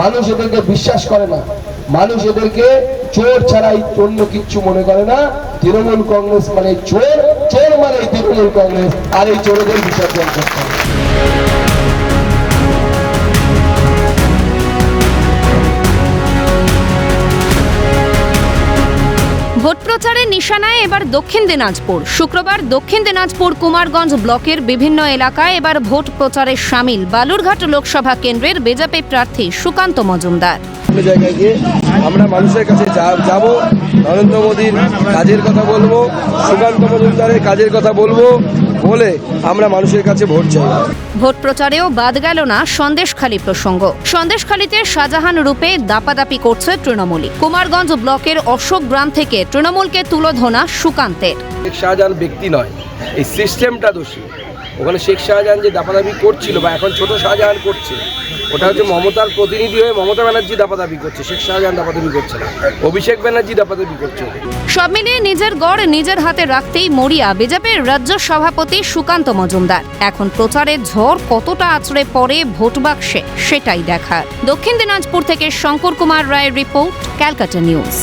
মানুষ এদেরকে বিশ্বাস করে না। মানুষ এদেরকে চোর ছাড়াই অন্য কিচ্ছু মনে করে না। তৃণমূল কংগ্রেস মানে চোর চোর মানে তৃণমূল কংগ্রেস, আর এই চোরদের বিশ্বাস করতে হবে ভোট প্রচারের নিশানায় এবার দক্ষিণ দিনাজপুর। শুক্রবার দক্ষিণ দিনাজপুর কুমারগঞ্জ ব্লকের বিভিন্ন এলাকায় এবার ভোট প্রচারে সামিল। বালুরঘাট লোকসভা কেন্দ্রের বিজেপি প্রার্থী সুকান্ত মজুমদার। বিভিন্ন জায়গায় গিয়ে আমরা মানুষের কাছে যাব নরেন্দ্র মোদীর কাজের কথা বলব সুকান্ত মজুমদারের কাজের কথা বলব বলে আমরা মানুষের কাছে ভোট চাই। ভোট প্রচারেও বাদ গেল না সন্দেশখালী প্রসঙ্গ। সন্দেশখালীতে শাহজাহান রূপে দাপাদাপি করছে তৃণমূলী কুমারগঞ্জ ব্লকের অশোক গ্রাম থেকে তৃণমূলকে তুলোধনা সুকান্তের। শাহজাহান ব্যক্তি নয় এই সিস্টেমটা দোষী। ওখানে শেখ শাহজাহান যে দাপাদাপি করছিল বা এখন ছোট শাহজাহান করছে, ওটা হচ্ছে মমতার প্রতিনিধি হয়ে মমতা ব্যানার্জি দাপাদাপি করছে, শেখ শাহজাহান দাপাদাপি করছে না। অভিষেক ব্যানার্জি দাপাদাপি করছে সব মিলিয়ে নিজের গড় নিজের হাতে রাখতেই মরিয়া, বিজেপির রাজ্য সভাপতি সুকান্ত মজুমদার। এখন প্রচারের ঝড় কতটা আছড়ে পড়ে ভোট বাক্সে, সেটাই দেখার। দক্ষিণ দিনাজপুর থেকে শঙ্কর কুমার রায়ের রিপোর্ট, ক্যালকাটা নিউজ।